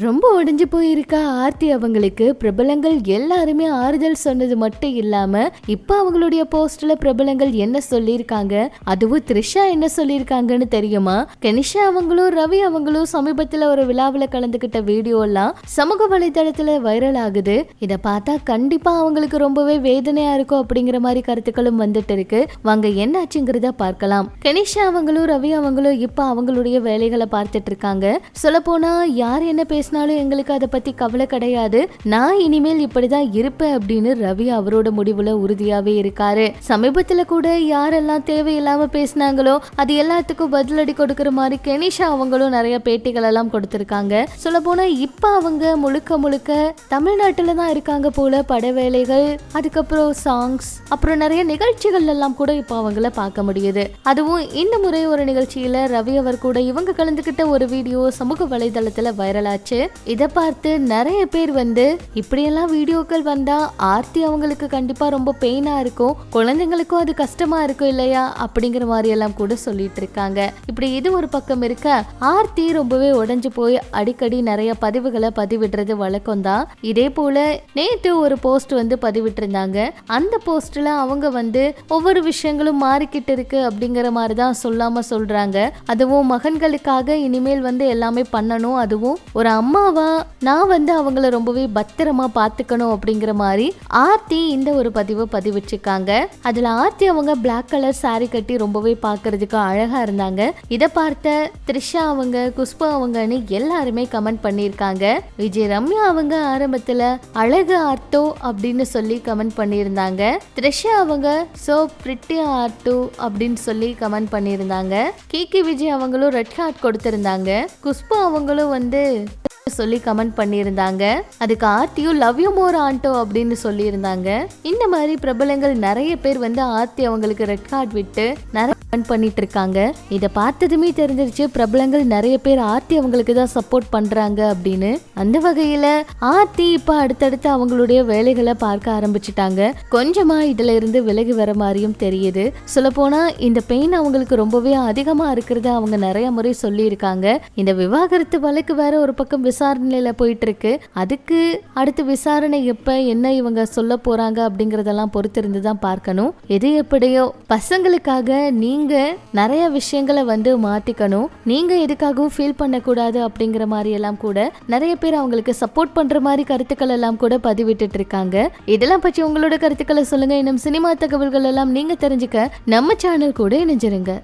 ரொம்ப உடைஞ்சு போயிருக்கா ஆர்த்தி அவங்களுக்கு. பிரபலங்கள் எல்லாருமே ஆறுதல் சொன்னது மட்டும் இல்லாம இப்ப அவங்களுடைய போஸ்ட்ல பிரபலங்கள் என்ன சொல்லியிருக்காங்க அதுவும் த்ரிஷா என்ன சொல்லியிருக்காங்கன்னு தெரியுமா? கனிஷா அவங்களும் ரவி அவங்களும் சமீபத்துல ஒரு விழாவில் கலந்துகிட்ட வீடியோ எல்லாம் சமூக வலைதளத்துல வைரல் ஆகுது. இத பார்த்தா கண்டிப்பா அவங்களுக்கு ரொம்பவே வேதனையா இருக்கும் அப்படிங்கிற மாதிரி கருத்துக்களும் வந்துட்டு இருக்கு. வாங்க என்னாச்சுங்கிறத பார்க்கலாம். கனிஷா அவங்களும் ரவி அவங்களும் இப்ப அவங்களுடைய வேலைகளை பார்த்துட்டு இருக்காங்க. சொல்ல போனா யார் என்ன பேச பேசினாலும் எங்களுக்கு அதை பத்தி கவலை கிடையாது. நான் இனிமேல் இப்படிதான் இருப்பேன் அப்படின்னு ரவி அவரோட முடிவுல உறுதியாவே இருக்காரு. சமீபத்துல கூட யாரெல்லாம் தேவையில்லாம பேசினாங்களோ அது எல்லாத்துக்கும் பதிலடி கொடுக்கிற மாதிரி கெனிஷா அவங்களும் நிறைய பேட்டிகள் எல்லாம் கொடுத்திருக்காங்க. சொல்ல போனா இப்ப அவங்க முழுக்க முழுக்க தமிழ்நாட்டுல தான் இருக்காங்க போல பட வேலைகள் அதுக்கப்புறம் சாங்ஸ் அப்புறம் நிறைய நிகழ்ச்சிகள் எல்லாம் கூட இப்ப அவங்கள பார்க்க முடியுது. அதுவும் இந்த முறை ஒரு நிகழ்ச்சியில ரவி அவர் கூட இவங்க கலந்துகிட்ட ஒரு வீடியோ சமூக வலைதளத்துல வைரல் வந்துச்சு இதை பார்த்து நிறைய பேர் வந்து இப்படியெல்லாம் வீடியோக்கள் வந்தா ஆர்த்தி அவங்களுக்கு கண்டிப்பா ரொம்ப பெயினா இருக்கும். குழந்தைங்களுக்கும் அது கஷ்டமா இருக்கும் இல்லையா? அப்படிங்கிற மாதிரி எல்லாம் கூட சொல்லிட்டு இருக்காங்க. இப்படி இது ஒரு பக்கம் இருக்க ஆர்த்தி ரொம்பவே உடைஞ்சு போய் அடிக்கடி நிறைய பதிவுகளை பதிவிடுறது வழக்கம் தான். இதே போல நேத்து ஒரு போஸ்ட் வந்து பதிவிட்டிருந்தாங்க. அந்த போஸ்ட்ல அவங்க வந்து ஒவ்வொரு விஷயங்களும் மாறிக்கிட்டு இருக்கு அப்படிங்கிற மாதிரி தான் சொல்லாம சொல்றாங்க. அதுவும் மகன்களுக்காக இனிமேல் வந்து எல்லாமே பண்ணணும். அதுவும் ஒரு அம்மாவா? நான் வந்து அவங்கள ரொம்பவே பத்திரமா பார்த்துக்கணும் அப்படிங்கிற மாதிரி ஆர்த்தி இந்த ஒரு பதிவை பதிவிட்டிருக்காங்க. அதுல ஆர்த்தி அவங்க பிளாக் கலர் சாரி கட்டி ரொம்பவே பார்க்கறதுக்கு அழகா இருந்தாங்க. இதை பார்த்த த்ரிஷா அவங்க குஷ்பு அவங்கன்னு எல்லாருமே கமெண்ட் பண்ணியிருக்காங்க. விஜய் ரம்யா அவங்க ஆரம்பத்துல அழகு ஆர்த்தோ அப்படின்னு சொல்லி கமெண்ட் பண்ணியிருந்தாங்க. த்ரிஷா அவங்க சோ பிரிட்டி ஆர்டோ அப்படின்னு சொல்லி கமெண்ட் பண்ணியிருந்தாங்க. கேகே விஜய் அவங்களும் ரெட் ஹார்ட் கொடுத்திருந்தாங்க. குஷ்பு அவங்களும் வந்து சொல்லி கமெண்ட் பண்ணியிருந்தாங்க. அதுக்கு ஆர்த்தியும் லவ் யூ மோர் ஆண்டோ அப்படின்னு சொல்லியிருந்தாங்க. இந்த மாதிரி பிரபலங்கள் நிறைய பேர் வந்து ஆர்த்தி அவங்களுக்கு ரெட் கார்டு விட்டு நிறைய ரன் பண்ணிட்டு இருக்காங்க இதை பார்த்ததுமே தெரிஞ்சிருச்சு பிரபலங்கள் நிறைய பேர் ஆர்த்தி அவங்களுக்கு தான் சப்போர்ட் பண்றாங்க அப்படின்னு. அந்த வகையில ஆர்த்தி இப்ப அடுத்தடுத்து அவங்களுடைய வேலைகளை பார்க்க ஆரம்பிச்சிட்டாங்க. கொஞ்சமா இதுல இருந்து விலகி வர மாதிரியும் தெரியுது. சொல்ல போனா இந்த பெயின் அவங்களுக்கு ரொம்பவே அதிகமா இருக்கிறத அவங்க நிறைய முறை சொல்லியிருக்காங்க. இந்த விவாகரத்து வழக்கு வேற ஒரு பக்கம் விசாரணையில போயிட்டு இருக்கு அதுக்கு அடுத்து விசாரணை எப்ப என்ன இவங்க சொல்ல போறாங்க அப்படிங்கறதெல்லாம் பொறுத்திருந்து தான் பார்க்கணும். எது எப்படியோ பசங்களுக்காக நீ நீங்கள் நிறைய விஷயங்களை வந்து மாற்றிக்கணும் நீங்கள் எதுக்காகவும் ஃபீல் பண்ணக்கூடாது அப்படிங்கிற மாதிரி எல்லாம் கூட நிறைய பேர் அவங்களுக்கு சப்போர்ட் பண்ணுற மாதிரி கருத்துக்கள் எல்லாம் கூட பதிவிட்டுட்டு இருக்காங்க. இதெல்லாம் பற்றி உங்களோட கருத்துக்களை சொல்லுங்கள் இன்னும் சினிமா தகவல்கள் எல்லாம் நீங்கள் தெரிஞ்சுக்க நம்ம சேனல் கூட இணைஞ்சிருங்க.